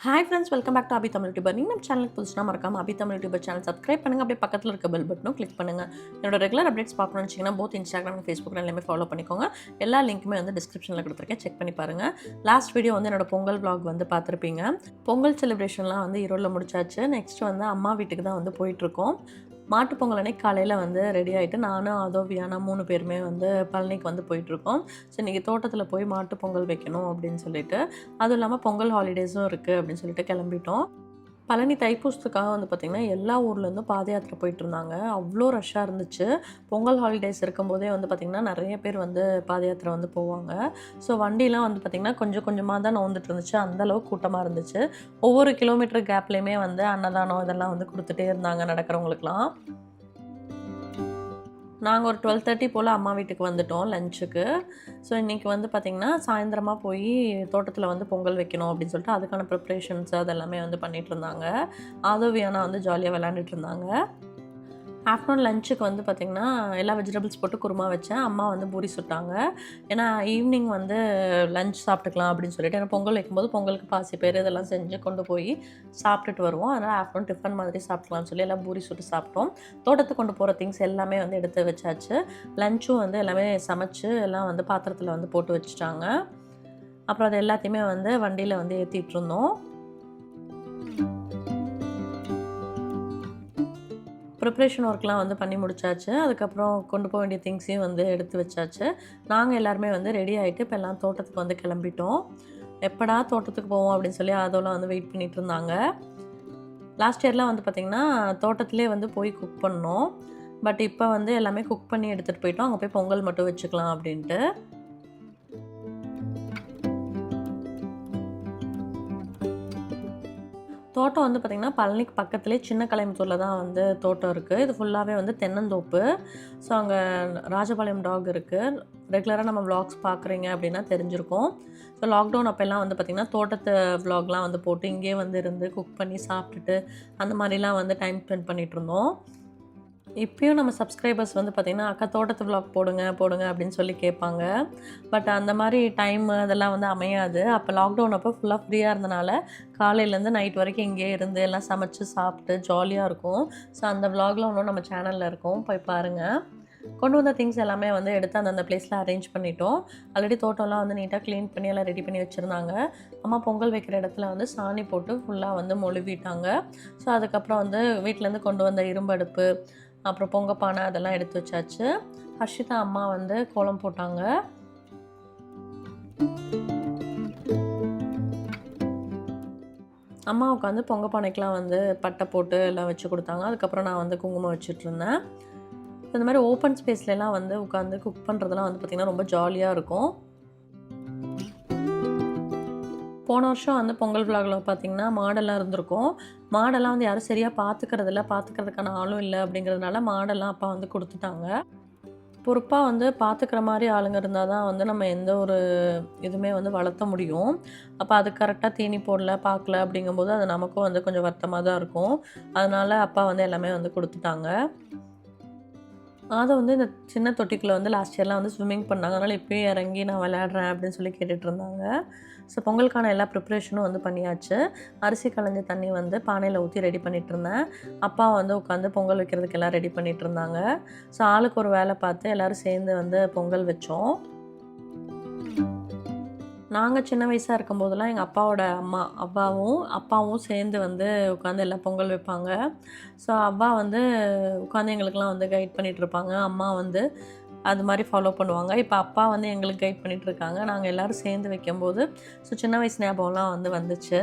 Hi friends welcome back to Abi Tamil tuber நீங்கள் நம்ம சேனலுக்கு புதுசுனா மறக்காம Abi Tamil YouTuber channel subscribe பண்ணுங்கள் அப்படியே பக்கத்தில் இருக்க பெல் பட்டனும் கிளிக் பண்ணுங்கள் என்னோட ரெகுலர் அப்டேட்ஸ் பார்க்கணும்னு வச்சிங்கன்னா போத் இன்ஸ்டாகிராம் ஃபேஸ்புக் எல்லாமே ஃபாலோ பண்ணிக்கோங்க. எல்லா லிங்க்குமே வந்து டிஸ்கிரிப்ஷனில் கொடுத்துருக்கேன். செக் பண்ணி பாருங்கள் லாஸ்ட் வீடியோ வந்து என்னோட பொங்கல் vlog வந்து பார்த்துருப்பீங்க. பொங்கல் செலிப்ரேஷன்லாம் வந்து ஈரோடில் முடிச்சாச்சு. நெக்ஸ்ட் வந்து அம்மா வீட்டுக்கு தான் வந்து போயிட்டுருக்கோம் மாட்டுப் பொங்கல் அன்னைக்கு காலையில் வந்து ரெடி ஆகிட்டு நானும் அதோ வியானா மூணு பேருமே வந்து பழனிக்கு வந்து போயிட்டுருக்கோம். ஸோ இன்றைக்கி தோட்டத்தில் போய் மாட்டுப்பொங்கல் வைக்கணும் அப்படின்னு சொல்லிட்டு அதுவும் இல்லாமல் பொங்கல் ஹாலிடேஸும் இருக்குது அப்படின்னு சொல்லிட்டு கிளம்பிட்டோம். பழனி தைப்பூசத்துக்காக வந்து பார்த்திங்கன்னா எல்லா ஊர்லேருந்தும் பாத யாத்திரை போயிட்டுருந்தாங்க. அவ்வளோ ரஷ்ஷாக இருந்துச்சு. பொங்கல் ஹாலிடேஸ் இருக்கும்போதே வந்து பார்த்திங்கன்னா நிறைய பேர் வந்து பாத யாத்திரை வந்து போவாங்க. ஸோ வண்டிலாம் வந்து பார்த்திங்கன்னா கொஞ்சம் கொஞ்சமாக தான் நோந்துட்டு இருந்துச்சு. அந்த அளவுக்கு கூட்டமாக இருந்துச்சு. ஒவ்வொரு கிலோமீட்டர் கேப்லேயுமே வந்து அன்னதானம் இதெல்லாம் வந்து கொடுத்துட்டே இருந்தாங்க நடக்கிறவங்களுக்குலாம் நாங்கள் ஒரு டுவெல் தேர்ட்டி போல் அம்மா வீட்டுக்கு வந்துட்டோம் லஞ்சுக்கு ஸோ இன்றைக்கி வந்து பார்த்திங்கன்னா சாயந்தரமாக போய் தோட்டத்தில் வந்து பொங்கல் வைக்கணும் அப்படின்னு சொல்லிட்டு அதுக்கான ப்ரிப்ரேஷன்ஸ் அதெல்லாமே வந்து பண்ணிகிட்டு இருந்தாங்க. ஆதோவியானா வந்து ஜாலியாக விளாண்டுட்டு இருந்தாங்க. ஆஃப்டர்நூன் லஞ்சுக்கு வந்து பார்த்திங்கன்னா எல்லா வெஜிடபிள்ஸ் போட்டு குருமா வச்சேன். அம்மா வந்து பூரி சுட்டாங்க. ஏன்னா ஈவினிங் வந்து லஞ்ச் சாப்பிட்டுக்கலாம் அப்படின்னு சொல்லிட்டு ஏன்னா பொங்கல் வைக்கும்போது பொங்கலுக்கு பாசி பேர் இதெல்லாம் செஞ்சு கொண்டு போய் சாப்பிட்டுட்டு வருவோம். அதனால் ஆஃப்டர்நூன் டிஃபன் மாதிரி சாப்பிட்லாம்னு சொல்லி எல்லாம் பூரி சுட்டு சாப்பிட்டோம். தோட்டத்துக்கு கொண்டு போகிற திங்ஸ் எல்லாமே வந்து எடுத்து வச்சாச்சு. லஞ்சும் வந்து எல்லாமே சமைச்சு எல்லாம் வந்து பாத்திரத்தில் வந்து போட்டு வச்சுட்டாங்க. அப்புறம் அது எல்லாத்தையுமே வந்து வண்டியில் வந்து ஏற்றிட்டு இருந்தோம். ப்ரிப்ரேஷன் ஒர்க்லாம் வந்து பண்ணி முடிச்சாச்சு. அதுக்கப்புறம் கொண்டு போக வேண்டிய திங்ஸையும் வந்து எடுத்து வச்சாச்சு. நாங்கள் எல்லாருமே வந்து ரெடி ஆகிட்டு இப்போ எல்லாம் தோட்டத்துக்கு வந்து கிளம்பிட்டோம். எப்படா தோட்டத்துக்கு போவோம் அப்படின்னு சொல்லி அதெல்லாம் வந்து வெயிட் பண்ணிட்டு இருந்தாங்க. லாஸ்ட் இயர்லாம் வந்து பார்த்திங்கன்னா தோட்டத்திலே வந்து போய் குக் பண்ணோம். பட் இப்போ வந்து எல்லாமே குக் பண்ணி எடுத்துகிட்டு போயிட்டோம். அங்கே போய் பொங்கல் மட்டும் வச்சுக்கலாம் அப்படின்ட்டு. தோட்டம் வந்து பார்த்திங்கன்னா பழனிக்கு பக்கத்துலேயே சின்ன கலைமுத்தூரில் தான் வந்து தோட்டம் இருக்குது இது ஃபுல்லாகவே வந்து தென்னந்தோப்பு. ஸோ அங்கே ராஜபாளையம் டாக் இருக்குது ரெகுலராக நம்ம விளாக்ஸ் பார்க்குறீங்க அப்படின்னா தெரிஞ்சிருக்கும். ஸோ லாக்டவுன் அப்போல்லாம் வந்து பார்த்திங்கன்னா தோட்டத்து விளாக்லாம் வந்து போட்டு இங்கேயே வந்து இருந்து குக் பண்ணி சாப்பிட்டுட்டு அந்த மாதிரிலாம் வந்து டைம் ஸ்பெண்ட் பண்ணிகிட்டு இருந்தோம். இப்பயும் நம்ம சப்ஸ்கிரைபர்ஸ் வந்து பார்த்திங்கன்னா அக்கா தோட்டத்து விளாக் போடுங்க போடுங்க அப்படின்னு சொல்லி கேட்பாங்க. பட் அந்த மாதிரி டைம் அதெல்லாம் வந்து அமையாது. அப்போ லாக்டவுன் அப்போ ஃபுல்லாக ஃப்ரீயாக இருந்தனால காலையிலேருந்து நைட் வரைக்கும் இங்கேயே இருந்து எல்லாம் சமைச்சு சாப்பிட்டு ஜாலியாக இருக்கும். ஸோ அந்த விளாக்லாம் இன்னும் நம்ம சேனலில் இருக்கும். போய் பாருங்கள் கொண்டு வந்த திங்ஸ் எல்லாமே வந்து எடுத்து அந்தந்த பிளேஸில் அரேஞ்ச் பண்ணிட்டோம். ஆல்ரெடி தோட்டம்லாம் வந்து நீட்டாக க்ளீன் பண்ணி எல்லாம் ரெடி பண்ணி வச்சுருந்தாங்க. அம்மா பொங்கல் வைக்கிற இடத்துல வந்து சாணி போட்டு ஃபுல்லாக வந்து மொழுவிட்டாங்க. ஸோ அதுக்கப்புறம் வந்து வீட்டிலேருந்து கொண்டு வந்த இரும்பு அடுப்பு அப்புறம் பொங்க பானை அதெல்லாம் எடுத்து வச்சாச்சு. ஹர்ஷிதா அம்மா வந்து கோலம் போட்டாங்க. அம்மா உட்காந்து பொங்க பானைக்கெலாம் வந்து பட்டை போட்டு எல்லாம் வச்சு கொடுத்தாங்க. அதுக்கப்புறம் நான் வந்து குங்குமம் வச்சுட்ருந்தேன் இந்த மாதிரி ஓப்பன் ஸ்பேஸ்லலாம் வந்து உட்காந்து குக் பண்ணுறதுலாம் வந்து பார்த்திங்கன்னா ரொம்ப ஜாலியாக இருக்கும். போன வருஷம் வந்து பொங்கல் விழாவில் பார்த்திங்கன்னா மாடெல்லாம் இருந்திருக்கும். மாடெல்லாம் வந்து யாரும் சரியாக பார்த்துக்கிறது இல்லை பார்த்துக்கிறதுக்கான ஆளும் இல்லை அப்படிங்கிறதுனால மாடெல்லாம் அப்பா வந்து கொடுத்துட்டாங்க. பொறுப்பாக வந்து பார்த்துக்கிற மாதிரி ஆளுங்க இருந்தால் தான் வந்து நம்ம எந்த ஒரு இதுவுமே வந்து வளர்த்த முடியும். அப்போ அது கரெக்டாக தீனி போடல பார்க்கல அப்படிங்கும்போது அது நமக்கும் வந்து கொஞ்சம் வருத்தமாக தான் இருக்கும். அதனால் அப்பா வந்து எல்லாமே வந்து கொடுத்துட்டாங்க. அதை வந்து இந்த சின்ன தொட்டிக்குள்ளே வந்து லாஸ்ட் இயர்லாம் வந்து ஸ்விம்மிங் பண்ணாங்க. அதனால் இப்போயும் இறங்கி நான் விளையாடுறேன் அப்படின்னு சொல்லி கேட்டுட்டு இருந்தாங்க. ஸோ பொங்கலுக்கான எல்லா ப்ரிப்ரேஷனும் வந்து பண்ணியாச்சு. அரிசி களைஞ்ச தண்ணி வந்து பானையில் ஊற்றி ரெடி பண்ணிட்டு இருந்தேன் அப்பா வந்து உட்காந்து பொங்கல் வைக்கிறதுக்கு எல்லாம் ரெடி பண்ணிட்டு இருந்தாங்க ஸோ ஆளுக்கு ஒரு வேலை பார்த்து எல்லோரும் சேர்ந்து வந்து பொங்கல் வச்சோம். நாங்கள் சின்ன வயசாக இருக்கும்போதெல்லாம் எங்கள் அப்பாவோட அம்மா அப்பாவும் அப்பாவும் சேர்ந்து வந்து உட்காந்து எல்லாம் பொங்கல் வைப்பாங்க. ஸோ அவ்வா வந்து உட்காந்து எங்களுக்கெல்லாம் வந்து கைட் பண்ணிகிட்ருப்பாங்க இருப்பாங்க அம்மா வந்து அது மாதிரி ஃபாலோ பண்ணுவாங்க. இப்போ அப்பா வந்து எங்களுக்கு கைட் பண்ணிட்டு இருக்காங்க நாங்கள் எல்லோரும் சேர்ந்து வைக்கும்போது ஸோ சின்ன வயசு ஞாபகம்லாம் வந்து வந்துச்சு.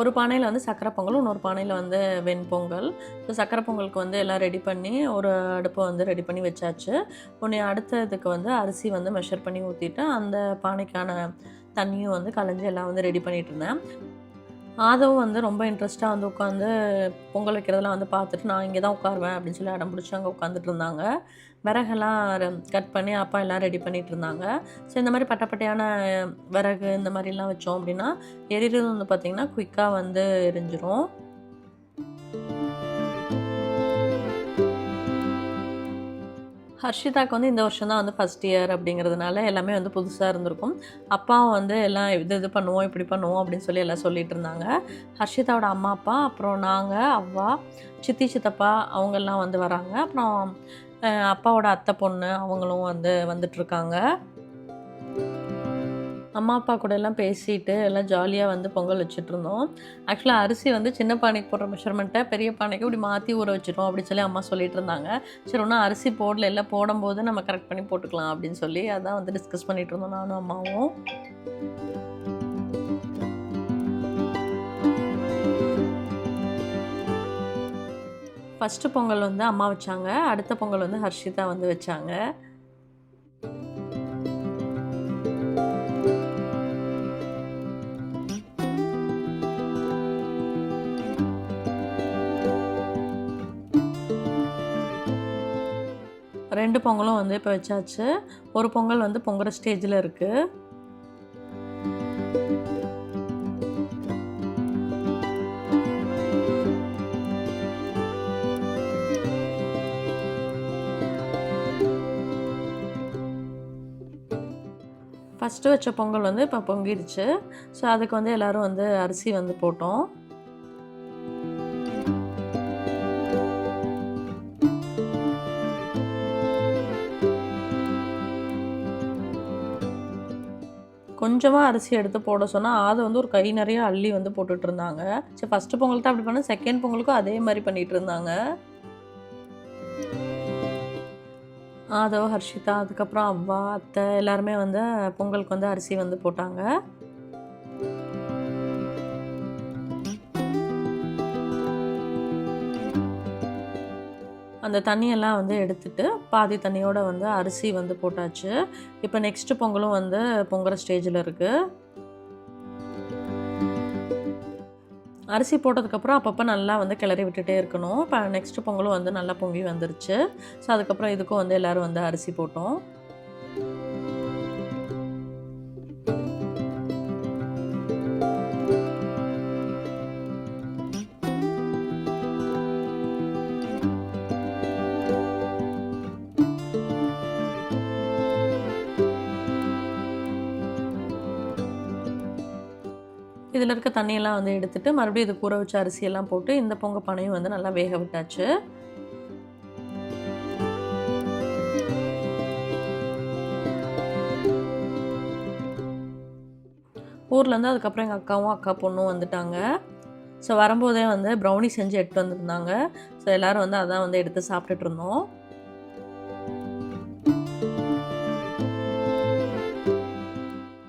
ஒரு பானையில் வந்து சக்கரை பொங்கல் இன்னொரு பானையில் வந்து வெண்பொங்கல். ஸோ சக்கரை பொங்கலுக்கு வந்து எல்லாம் ரெடி பண்ணி ஒரு அடுப்பை வந்து ரெடி பண்ணி வச்சாச்சு. உடனே அடுத்த இதுக்கு வந்து அரிசி வந்து மெஷர் பண்ணி ஊற்றிட்டு அந்த பானைக்கான தண்ணியும் வந்து கலைஞ்சி எல்லாம் வந்து ரெடி பண்ணிகிட்டு இருந்தேன் ஆதவும் வந்து ரொம்ப இன்ட்ரெஸ்ட்டாக வந்து உட்காந்து பொங்கல் வைக்கிறதெல்லாம் வந்து பார்த்துட்டு நான் இங்கே தான் உட்காருவேன் அப்படின்னு சொல்லி அடம் பிடிச்சி அங்கே உட்காந்துட்டு இருந்தாங்க. விறகெல்லாம் கட் பண்ணி அப்பா எல்லாம் ரெடி பண்ணிட்டு இருந்தாங்க. ஸோ இந்த மாதிரி பட்டப்பட்டையான விறகு இந்த மாதிரிலாம் வச்சோம் அப்படின்னா எரிகிறது வந்து பார்த்திங்கன்னா குயிக்காக வந்து எரிஞ்சிரும். ஹர்ஷிதாக்கு வந்து இந்த வருஷம் தான் வந்து ஃபஸ்ட் இயர் அப்படிங்கிறதுனால எல்லாமே வந்து புதுசாக இருந்திருக்கும். அப்பாவும் வந்து எல்லாம் இது இது பண்ணுவோம் இப்படி பண்ணுவோம் அப்படின்னு சொல்லி எல்லாம் சொல்லிட்டு இருந்தாங்க. ஹர்ஷிதாவோட அம்மா அப்பா அப்புறம் நாங்கள் அவ்வா சித்தி சித்தப்பா அவங்கெல்லாம் வந்து வராங்க. அப்புறம் அப்பாவோட அத்தை பொண்ணு அவங்களும் வந்து வந்துட்டுருக்காங்க அம்மா அப்பா கூட எல்லாம் பேசிட்டு எல்லாம் ஜாலியாக வந்து பொங்கல் வச்சுட்ருந்தோம் ஆக்சுவலாக அரிசி வந்து சின்ன பானைக்கு போடுற மெஷர்மெண்ட்டை பெரிய பானைக்கு இப்படி மாற்றி ஊற வச்சிடும் அப்படின்னு சொல்லி அம்மா சொல்லிட்டு இருந்தாங்க சரி ஒன்றும் அரிசி போடல எல்லாம் போடும்போது நம்ம கரெக்ட் பண்ணி போட்டுக்கலாம் அப்படின்னு சொல்லி அதான் வந்து டிஸ்கஸ் பண்ணிட்டு இருந்தோம் நானும் அம்மாவும். ஃபஸ்ட்டு பொங்கல் வந்து அம்மா வச்சாங்க. அடுத்த பொங்கல் வந்து ஹர்ஷிதா வந்து வச்சாங்க. ரெண்டு பொங்கலும் வந்து இப்போ வச்சாச்சு. ஒரு பொங்கல் வந்து பொங்குற ஸ்டேஜில் இருக்குது ஃபஸ்ட்டு வச்ச பொங்கல் வந்து இப்போ பொங்கிடுச்சு ஸோ அதுக்கு வந்து எல்லோரும் வந்து அரிசி வந்து போட்டோம். கொஞ்சமாக அரிசி எடுத்து போட சொன்னால் அதை வந்து ஒரு கை நிறைய அள்ளி வந்து போட்டுட்டு இருந்தாங்க சரி ஃபஸ்ட்டு பொங்கல் தான் அப்படி பண்ண செகண்ட் பொங்கலுக்கும் அதே மாதிரி பண்ணிட்டு இருந்தாங்க ஆதவ் ஹர்ஷிதா அதுக்கப்புறம் அவ்வா அத்தை எல்லாருமே வந்து பொங்கலுக்கு வந்து அரிசி வந்து போட்டாங்க. அந்த தண்ணியெல்லாம் வந்து எடுத்துட்டு பாதி தண்ணியோடு வந்து அரிசி வந்து போட்டாச்சு. இப்போ நெக்ஸ்ட் பொங்கலும் வந்து பொங்குற ஸ்டேஜில் இருக்குது அரிசி போட்டதுக்கப்புறம் அப்பப்போ நல்லா வந்து கிளறி விட்டுட்டே இருக்கணும். இப்போ நெக்ஸ்ட் பொங்கலும் வந்து நல்லா பொங்கி வந்துருச்சு. ஸோ அதுக்கப்புறம் இதுக்கும் வந்து எல்லோரும் வந்து அரிசி போட்டோம். இதில் இருக்க தண்ணியெல்லாம் வந்து எடுத்துட்டு மறுபடியும் இது கூற வச்ச அரிசியெல்லாம் போட்டு இந்த பொங்க பானையும் வந்து நல்லா வேக விட்டாச்சு. ஊர்லேருந்து அதுக்கப்புறம் எங்கள் அக்காவும் அக்கா பொண்ணும் வந்துட்டாங்க. ஸோ வரும்போதே வந்து ப்ரௌனி செஞ்சு எடுத்து வந்திருந்தாங்க. ஸோ எல்லோரும் வந்து அதான் வந்து எடுத்து சாப்பிட்டுட்டு இருந்தோம்.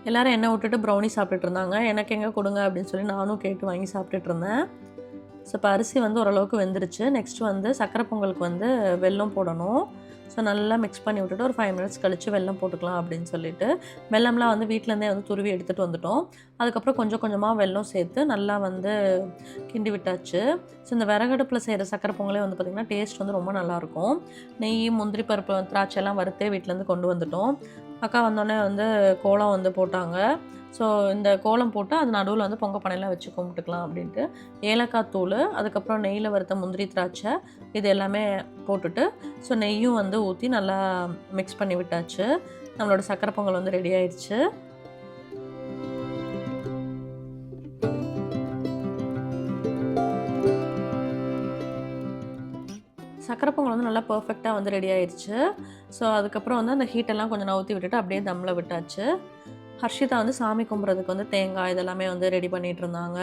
எல்லாரும் என்னை விட்டுட்டு ப்ரௌனி சாப்பிட்டுட்டு இருந்தாங்க. எனக்கு எங்கே கொடுங்க அப்படின்னு சொல்லி நானும் கேட்டு வாங்கி சாப்பிட்டுட்டு இருந்தேன். ஸோ இப்போ அரிசி வந்து ஓரளவுக்கு வெந்துருச்சு. நெக்ஸ்ட் வந்து சக்கரை பொங்கலுக்கு வந்து வெல்லம் போடணும். ஸோ நல்லா மிக்ஸ் பண்ணி விட்டுட்டு ஒரு ஃபைவ் மினிட்ஸ் கழித்து வெல்லம் போட்டுக்கலாம் அப்படின்னு சொல்லிட்டு வெல்லம்லாம் வந்து வீட்டிலேருந்தே வந்து துருவி எடுத்துகிட்டு வந்துட்டோம். அதுக்கப்புறம் கொஞ்சம் கொஞ்சமாக வெல்லம் சேர்த்து நல்லா வந்து கிண்டி விட்டாச்சு. ஸோ இந்த விறகடுப்பில் செய்கிற சக்கரை பொங்கலே வந்து பார்த்திங்கன்னா டேஸ்ட் வந்து ரொம்ப நல்லாயிருக்கும் நெய் முந்திரி பருப்பு திராட்சை எல்லாம் வறுத்தே வீட்டிலேருந்து கொண்டு வந்துட்டோம். அக்கா வந்தோடனே வந்து கோலம் வந்து போட்டாங்க. ஸோ இந்த கோலம் போட்டு அது நடுவில் வந்து பொங்க பனையெல்லாம் வச்சு கும்பிட்டுக்கலாம் அப்படின்ட்டு. ஏலக்காய் தூள் அதுக்கப்புறம் நெய்யில் வறுத்த முந்திரி திராட்சை இது எல்லாமே போட்டுட்டு ஸோ நெய்யும் வந்து ஊற்றி நல்லா மிக்ஸ் பண்ணி விட்டாச்சு. நம்மளோட சக்கரை பொங்கல் வந்து ரெடி ஆயிடுச்சு. சக்கரை பொங்கல் வந்து நல்லா பர்ஃபெக்டாக வந்து ரெடி ஆயிடுச்சு ஸோ அதுக்கப்புறம் வந்து அந்த ஹீட்டெல்லாம் கொஞ்சம் நவுத்தி விட்டுட்டு அப்படியே தம்மில் விட்டாச்சு. ஹர்ஷிதா வந்து சாமி கும்பிட்றதுக்கு வந்து தேங்காய் இதெல்லாமே வந்து ரெடி பண்ணிட்டு இருந்தாங்க.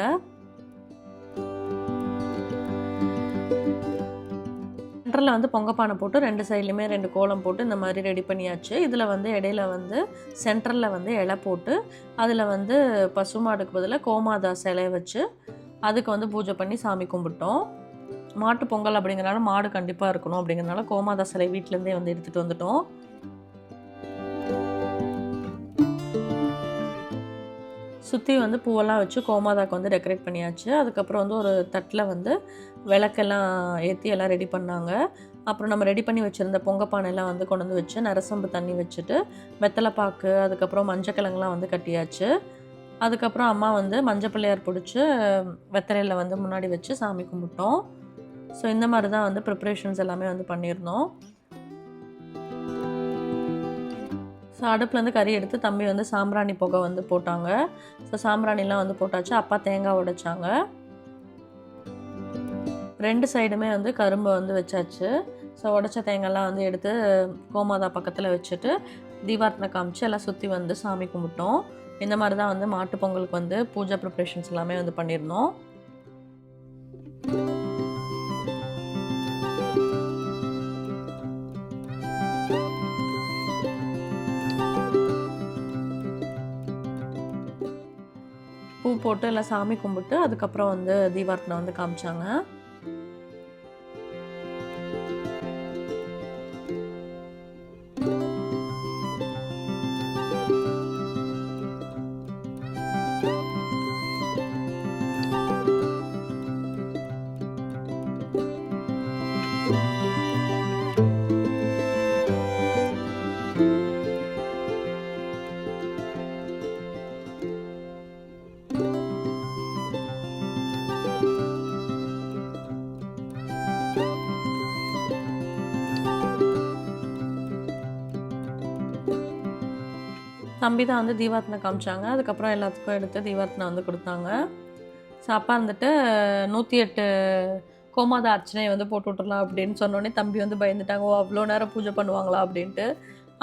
சென்டரில் வந்து பொங்கப்பானை போட்டு ரெண்டு சைட்லையுமே ரெண்டு கோலம் போட்டு இந்த மாதிரி ரெடி பண்ணியாச்சு. இதில் வந்து இடையில வந்து சென்டரில் வந்து இலை போட்டு அதில் வந்து பசுமாடுக்கு பதிலாக கோமாதா சிலையை வச்சு அதுக்கு வந்து பூஜை பண்ணி சாமி கும்பிட்டோம். மாட்டு பொங்கல் அப்படிங்கிறனால மாடு கண்டிப்பாக இருக்கணும் அப்படிங்கிறனால கோமாதா சிலை வீட்டிலேருந்தே வந்து எடுத்துகிட்டு வந்துட்டோம். சுற்றி வந்து பூவெல்லாம் வச்சு கோமாதாக்கு வந்து டெக்கரேட் பண்ணியாச்சு. அதுக்கப்புறம் வந்து ஒரு தட்டில் வந்து விளக்கெல்லாம் ஏற்றி எல்லாம் ரெடி பண்ணாங்க. அப்புறம் நம்ம ரெடி பண்ணி வச்சுருந்த பொங்கப்பானைலாம் வந்து கொண்டு வந்து வச்சு நரசம்பு தண்ணி வச்சுட்டு வெத்தலைப்பாக்கு அதுக்கப்புறம் மஞ்சக்கிழங்குலாம் வந்து கட்டியாச்சு. அதுக்கப்புறம் அம்மா வந்து மஞ்சள் பிள்ளையார் பிடிச்சி வெத்தலையில் வந்து முன்னாடி வச்சு சாமி கும்பிட்டோம். ஸோ இந்த மாதிரி தான் வந்து ப்ரிப்ரேஷன்ஸ் எல்லாமே வந்து பண்ணியிருந்தோம். ஸோ அடுப்புலேருந்து கறி எடுத்து தம்பி வந்து சாம்பிராணி புகை வந்து போட்டாங்க. ஸோ சாம்பிராணிலாம் வந்து போட்டாச்சு. அப்பா தேங்காய் உடைச்சாங்க. ரெண்டு சைடுமே வந்து கரும்பு வந்து வச்சாச்சு. ஸோ உடச்ச தேங்காய்லாம் வந்து எடுத்து கோமாதா பக்கத்தில் வச்சுட்டு தீபார்த்தனை காமிச்சு எல்லாம் சுற்றி வந்து சாமி கும்பிட்டோம். இந்த மாதிரி தான் வந்து மாட்டு பொங்கலுக்கு வந்து பூஜா ப்ரிப்ரேஷன்ஸ் எல்லாமே வந்து பண்ணியிருந்தோம். போட்டு எல்லாம் சாமி கும்பிட்டு அதுக்கப்புறம் வந்து தீபார்த்தனை வந்து காமிச்சாங்க. தம்பி தான் வந்து தீபார்த்தனை காமிச்சாங்க. அதுக்கப்புறம் எல்லாத்துக்கும் எடுத்து தீபார்த்தனை வந்து கொடுத்தாங்க. ஸோ அப்பா வந்துட்டு நூற்றி எட்டு கோமாத அர்ச்சனையை வந்து போட்டு விட்டுறலாம் அப்படின்னு சொன்னோடனே தம்பி வந்து பயந்துட்டாங்க. ஓ அவ்வளோ நேரம் பூஜை பண்ணுவாங்களா அப்படின்ட்டு.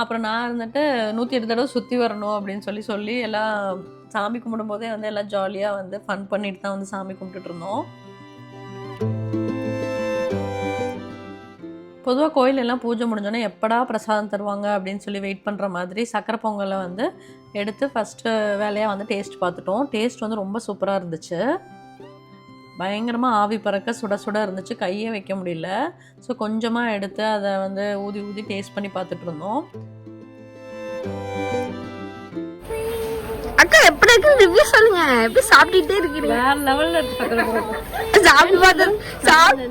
அப்புறம் நான் இருந்துட்டு நூற்றி எட்டு தடவை சுற்றி வரணும் அப்படின்னு சொல்லி சொல்லி எல்லாம் சாமி கும்பிடும்போதே வந்து எல்லாம் ஜாலியாக வந்து ஃபன் பண்ணிட்டு தான் வந்து சாமி கும்பிட்டுட்டு இருந்தோம். பொதுவாக கோயிலெல்லாம் பூஜை முடிஞ்சோன்னே எப்படா பிரசாதம் தருவாங்க அப்படின்னு சொல்லி வெயிட் பண்ணுற மாதிரி சக்கரை பொங்கலை வந்து எடுத்து ஃபஸ்ட்டு வேலையாக வந்து டேஸ்ட் பார்த்துட்டோம். டேஸ்ட் வந்து ரொம்ப சூப்பராக இருந்துச்சு. பயங்கரமாக ஆவி பறக்க சுட சுட இருந்துச்சு. கையே வைக்க முடியல. ஸோ கொஞ்சமாக எடுத்து அதை வந்து ஊதி ஊதி டேஸ்ட் பண்ணி பார்த்துட்டு இருந்தோம். அக்கா எப்படி இருக்கு? ரிவ்யூ சொல்லுங்க. எப்படி சாப்பிட்டுட்டே இருக்கிறீங்க? வேற லெவலில் இருக்கு சாப்பிட்டு பார்த்தா சாப்~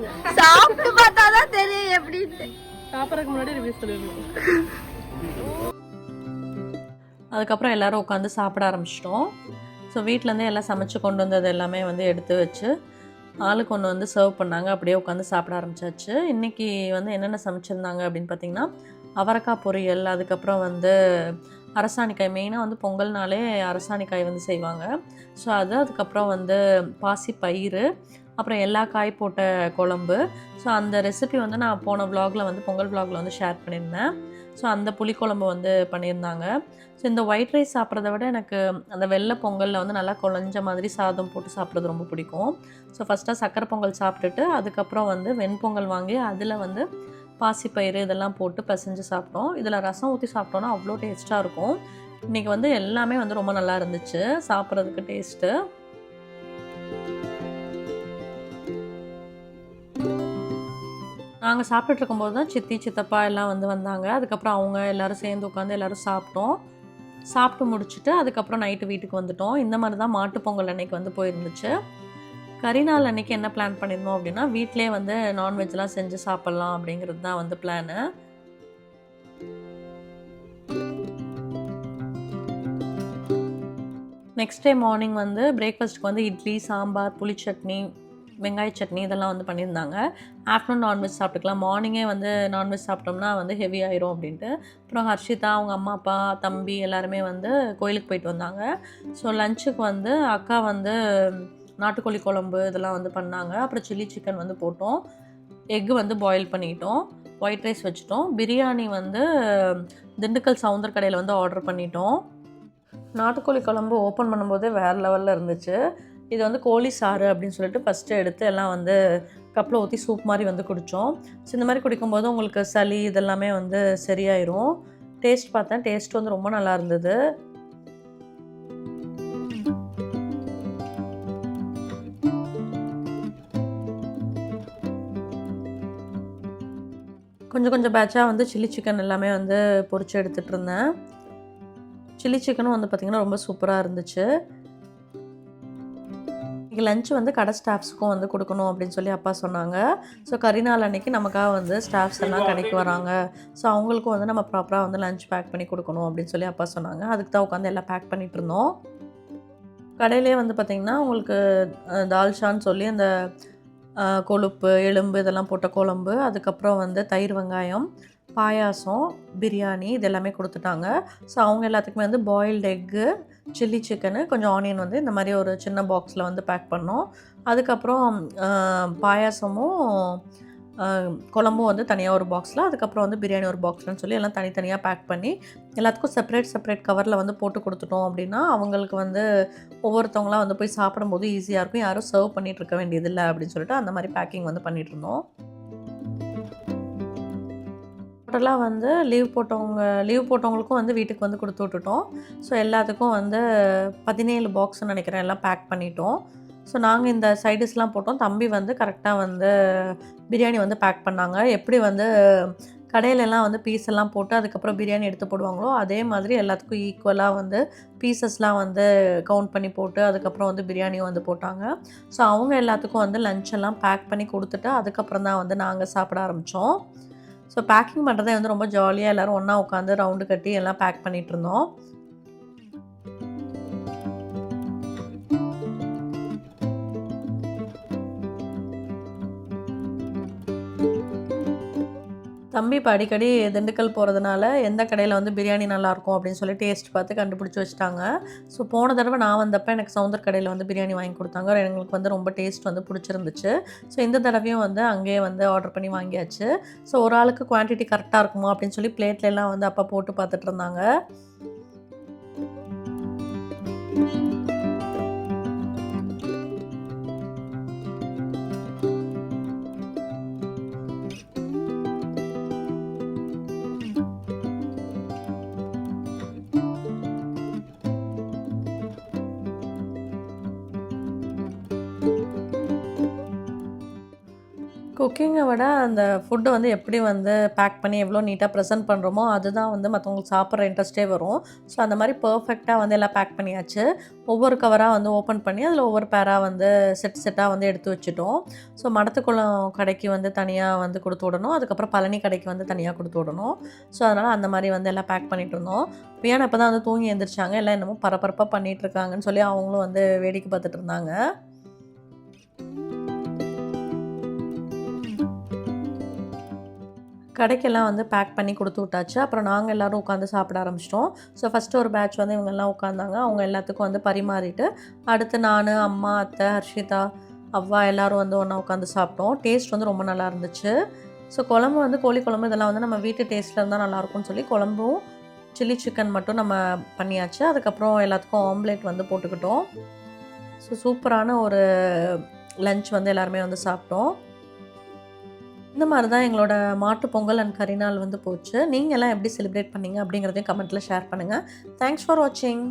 சாப்பிட்டு பார்த்தாதான் தெரியும் எப்படின்னு சாப்பிட்றதுக்கு முன்னாடி ரிவ்யூ சொல்லிடுவோம் அதுக்கப்புறம் எல்லாரும் உட்காந்து சாப்பிட ஆரம்பிச்சிட்டோம். ஸோ வீட்டிலேருந்தே எல்லாம் சமைச்சு கொண்டு வந்தது எல்லாமே வந்து எடுத்து வச்சு ஆளுக்கு ஒன்று வந்து சர்வ் பண்ணாங்க. அப்படியே உட்காந்து சாப்பிட ஆரம்பிச்சாச்சு. இன்றைக்கி வந்து என்னென்ன சமைச்சிருந்தாங்க அப்படின்னு பார்த்தீங்கன்னா அவரைக்காய் பொரியல் அதுக்கப்புறம் வந்து அரசாணிக்காய். மெயினாக வந்து பொங்கல்னாலே அரசாணிக்காய் வந்து செய்வாங்க. ஸோ அது அதுக்கப்புறம் வந்து பாசி பயிறு அப்புறம் எல்லா காய் போட்ட குழம்பு. ஸோ அந்த ரெசிபி வந்து நான் போன vlogல வந்து பொங்கல் vlogல வந்து ஷேர் பண்ணியிருந்தேன். ஸோ அந்த புளிக்குழம்பு வந்து பண்ணியிருந்தாங்க. ஸோ இந்த ஒயிட் ரைஸ் சாப்பிட்றத விட எனக்கு அந்த வெள்ளை பொங்கலில் வந்து நல்லா குழஞ்ச மாதிரி சாதம் போட்டு சாப்பிட்றது ரொம்ப பிடிக்கும். ஸோ ஃபஸ்ட்டாக சக்கரை பொங்கல் சாப்பிட்டுட்டு அதுக்கப்புறம் வந்து வெண்பொங்கல் வாங்கி அதில் வந்து பாசிப்பயிறு இதெல்லாம் போட்டு பிசைஞ்சு சாப்பிட்டோம். இதில் ரசம் ஊற்றி சாப்பிட்டோன்னா அவ்வளோ டேஸ்ட்டாக இருக்கும். இன்றைக்கி வந்து எல்லாமே வந்து ரொம்ப நல்லா இருந்துச்சு. சாப்பிட்றதுக்கு டேஸ்ட்டு. நாங்கள் சாப்பிட்டுட்டு இருக்கும்போது தான் சித்தி சித்தப்பா எல்லாம் வந்து வந்தாங்க. அதுக்கப்புறம் அவங்க எல்லாரும் சேர்ந்து உட்காந்து எல்லோரும் சாப்பிட்டோம். சாப்பிட்டு முடிச்சுட்டு அதுக்கப்புறம் நைட்டு வீட்டுக்கு வந்துட்டோம். இந்த மாதிரி தான் மாட்டுப் பொங்கல் அன்னைக்கு வந்து போயிருந்துச்சு. கரிநாள் அன்றைக்கி என்ன பிளான் பண்ணியிருந்தோம் அப்படின்னா வீட்டிலே வந்து நான்வெஜ்லாம் செஞ்சு சாப்பிட்லாம் அப்படிங்கிறது தான் வந்து பிளானு நெக்ஸ்ட் டே மார்னிங் வந்து பிரேக்ஃபாஸ்ட்டுக்கு வந்து இட்லி சாம்பார் புளி சட்னி வெங்காய சட்னி இதெல்லாம் வந்து பண்ணியிருந்தாங்க. ஆஃப்டர்நூன் நான்வெஜ் சாப்பிட்டுக்கலாம். மார்னிங்கே வந்து நான்வெஜ் சாப்பிட்டோம்னா வந்து ஹெவி ஆயிரும் அப்படின்ட்டு. அப்புறம் ஹர்ஷிதா அவங்க அம்மா அப்பா தம்பி எல்லாருமே வந்து கோயிலுக்கு போயிட்டு வந்தாங்க. ஸோ லஞ்சுக்கு வந்து அக்கா வந்து நாட்டுக்கோழி குழம்பு இதெல்லாம் வந்து பண்ணாங்க. அப்புறம் சில்லி சிக்கன் வந்து போட்டோம். எக்கு வந்து பாயில் பண்ணிக்கிட்டோம் ஒயிட் ரைஸ் வச்சுட்டோம். பிரியாணி வந்து திண்டுக்கல் சவுந்தர் கடையில் வந்து ஆர்டர் பண்ணிட்டோம். நாட்டுக்கோழி குழம்பு ஓப்பன் பண்ணும்போதே வேறு லெவலில் இருந்துச்சு. இது வந்து கோழி சாறு அப்படின்னு சொல்லிட்டு ஃபஸ்ட்டு எடுத்து எல்லாம் வந்து கப்பில் ஊற்றி சூப் மாதிரி வந்து குடித்தோம் ஸோ இந்த மாதிரி குடிக்கும்போது உங்களுக்கு சளி இதெல்லாமே வந்து சரியாயிரும். டேஸ்ட் பார்த்தேன். டேஸ்ட் வந்து ரொம்ப நல்லா இருந்தது. கொஞ்சம் கொஞ்சம் பேட்சாக வந்து சில்லி சிக்கன் எல்லாமே வந்து பொறிச்சு எடுத்துகிட்டு இருந்தேன். சில்லி சிக்கனும் வந்து பார்த்திங்கன்னா ரொம்ப சூப்பராக இருந்துச்சு. இன்றைக்கி லஞ்ச் வந்து கடை ஸ்டாஃப்ஸுக்கும் வந்து கொடுக்கணும் அப்படின்னு சொல்லி அப்பா சொன்னாங்க. ஸோ கரிநாள் அன்னைக்கு நமக்காக வந்து ஸ்டாஃப்ஸ் எல்லாம் கடைக்கு வராங்க. ஸோ அவங்களுக்கும் வந்து நம்ம ப்ராப்பராக வந்து லஞ்ச் பேக் பண்ணி கொடுக்கணும் அப்படின்னு சொல்லி அப்பா சொன்னாங்க. அதுக்கு தான் உட்காந்து எல்லாம் பேக் பண்ணிகிட்டு இருந்தோம். கடையிலே வந்து பார்த்திங்கன்னா உங்களுக்கு தால்ஷான்னு சொல்லி அந்த கொழுப்பு எலும்பு இதெல்லாம் போட்ட குழம்பு அதுக்கப்புறம் வந்து தயிர் வெங்காயம் பாயாசம் பிரியாணி இது எல்லாமே கொடுத்துட்டாங்க. ஸோ அவங்க எல்லாத்துக்குமே வந்து பாயில்டு எக்கு சில்லி சிக்கனு கொஞ்சம் ஆனியன் வந்து இந்த மாதிரி ஒரு சின்ன பாக்ஸில் வந்து பேக் பண்ணோம். அதுக்கப்புறம் பாயாசமும் குழம்பும் வந்து தனியாக ஒரு பாக்ஸில் அதுக்கப்புறம் வந்து பிரியாணி ஒரு பாக்ஸ்லன்னு சொல்லி எல்லாம் தனித்தனியாக பேக் பண்ணி எல்லாத்துக்கும் செப்பரேட் செப்பரேட் கவரில் வந்து போட்டு கொடுத்துட்டோம் அப்படின்னா அவங்களுக்கு வந்து ஒவ்வொருத்தவங்களாம் வந்து போய் சாப்பிடும்போது ஈஸியாக இருக்கும். யாரும் சர்வ் பண்ணிட்டு இருக்க வேண்டியதில்லை அப்படின்னு சொல்லிட்டு அந்த மாதிரி பேக்கிங் வந்து பண்ணிட்டு இருந்தோம் டோட்டலாக வந்து லீவ் போட்டவங்க லீவ் போட்டவங்களுக்கும் வந்து வீட்டுக்கு வந்து கொடுத்து விட்டுட்டோம். ஸோ எல்லாத்துக்கும் வந்து பதினேழு பாக்ஸ்ன்னு நினைக்கிறேன் எல்லாம் பேக் பண்ணிட்டோம். ஸோ நாங்கள் இந்த சைடிஷ்லாம் போட்டோம். தம்பி வந்து கரெக்டாக வந்து பிரியாணி வந்து பேக் பண்ணாங்க. எப்படி வந்து கடையிலலாம் வந்து பீஸ் எல்லாம் போட்டு அதுக்கப்புறம் பிரியாணி எடுத்து போடுவாங்களோ அதே மாதிரி எல்லாத்துக்கும் ஈக்குவலாக வந்து பீசஸ்லாம் வந்து கவுண்ட் பண்ணி போட்டு அதுக்கப்புறம் வந்து பிரியாணியும் வந்து போட்டாங்க. ஸோ அவங்க எல்லாத்துக்கும் வந்து லஞ்ச் எல்லாம் பேக் பண்ணி கொடுத்துட்டு அதுக்கப்புறம் தான் வந்து நாங்கள் சாப்பிட ஆரம்பித்தோம் ஸோ பேக்கிங் பண்ணுறதே வந்து ரொம்ப ஜாலியாக எல்லோரும் ஒன்றா உட்காந்து ரவுண்டு கட்டி எல்லாம் பேக் பண்ணிகிட்டு இருந்தோம். தம்பி இப்போ அடிக்கடி திண்டுக்கல் போகிறதுனால எந்த கடையில் வந்து பிரியாணி நல்லாயிருக்கும் அப்படின்னு சொல்லி டேஸ்ட் பார்த்து கண்டுபிடிச்சி வச்சுட்டாங்க. ஸோ போன தடவை நான் வந்தப்போ எனக்கு சவுந்தர் கடையில் வந்து பிரியாணி வாங்கி கொடுத்தாங்க. எங்களுக்கு வந்து ரொம்ப டேஸ்ட் வந்து பிடிச்சிருந்துச்சு. ஸோ இந்த தடவையும் வந்து அங்கேயே வந்து ஆர்டர் பண்ணி வாங்கியாச்சு. ஸோ ஒரு ஆளுக்கு குவான்டிட்டி கரெக்டாக இருக்குமா அப்படின்னு சொல்லி பிளேட்லலாம் வந்து அப்போ போட்டு பார்த்துட்டு இருந்தாங்க. குக்கிங்கை விட அந்த ஃபுட்டை வந்து எப்படி வந்து பேக் பண்ணி எவ்வளோ நீட்டாக ப்ரெசென்ட் பண்ணுறோமோ அதுதான் வந்து மற்றவங்களுக்கு சாப்பிட்ற இன்ட்ரெஸ்ட்டே வரும். ஸோ அந்த மாதிரி பர்ஃபெக்டாக வந்து எல்லாம் பேக் பண்ணியாச்சு. ஒவ்வொரு கவராக வந்து ஓப்பன் பண்ணி அதில் ஒவ்வொரு பேராக வந்து செட் செட்டாக வந்து எடுத்து வச்சுட்டோம். ஸோ மடத்துக்குளம் கடைக்கு வந்து தனியாக வந்து கொடுத்து விடணும். அதுக்கப்புறம் பழனி கடைக்கு வந்து தனியாக கொடுத்து விடணும். ஸோ அதனால் அந்த மாதிரி வந்து எல்லாம் பேக் பண்ணிகிட்டு இருந்தோம். பியானா இப்போ தான் வந்து தூங்கி எழுந்திரிச்சாங்க எல்லாம் என்னமோ பரபரப்பாக பண்ணிகிட்ருக்காங்கன்னு சொல்லி அவங்களும் வந்து வேடிக்கை பார்த்துட்டு இருந்தாங்க. கடைக்கெல்லாம் வந்து பேக் பண்ணி கொடுத்து விட்டாச்சு. அப்புறம் நாங்கள் எல்லோரும் உட்காந்து சாப்பிட ஆரம்பிச்சிட்டோம். ஸோ ஃபஸ்ட்டு ஒரு பேட்ச் வந்து இவங்கெல்லாம் உட்காந்தாங்க அவங்க எல்லாத்துக்கும் வந்து பரிமாறிட்டு அடுத்து நான் அம்மா அத்தை ஹர்ஷிதா அவ்வா எல்லோரும் வந்து ஒன்றா உட்காந்து சாப்பிட்டோம். டேஸ்ட் வந்து ரொம்ப நல்லா இருந்துச்சு. ஸோ குழம்பு வந்து கோழி குழம்பு இதெல்லாம் வந்து நம்ம வீட்டு டேஸ்ட்டில் இருந்தால் நல்லாயிருக்கும்னு சொல்லி குழம்பும் சில்லி சிக்கன் மட்டும் நம்ம பண்ணியாச்சு. அதுக்கப்புறம் எல்லாத்துக்கும் ஆம்லேட் வந்து போட்டுக்கிட்டோம். ஸோ சூப்பரான ஒரு லஞ்ச் வந்து எல்லாருமே வந்து சாப்பிட்டோம். இந்த மாதிரி தான் எங்களோட மாட்டு பொங்கல் அண்ட் கரிநாள் வந்து போச்சு. நீங்கள் எல்லாம் எப்படி செலிப்ரேட் பண்ணீங்க அப்படிங்கிறதையும் கமெண்ட்டில் ஷேர் பண்ணுங்கள் தேங்க்ஸ் ஃபார் வாட்சிங்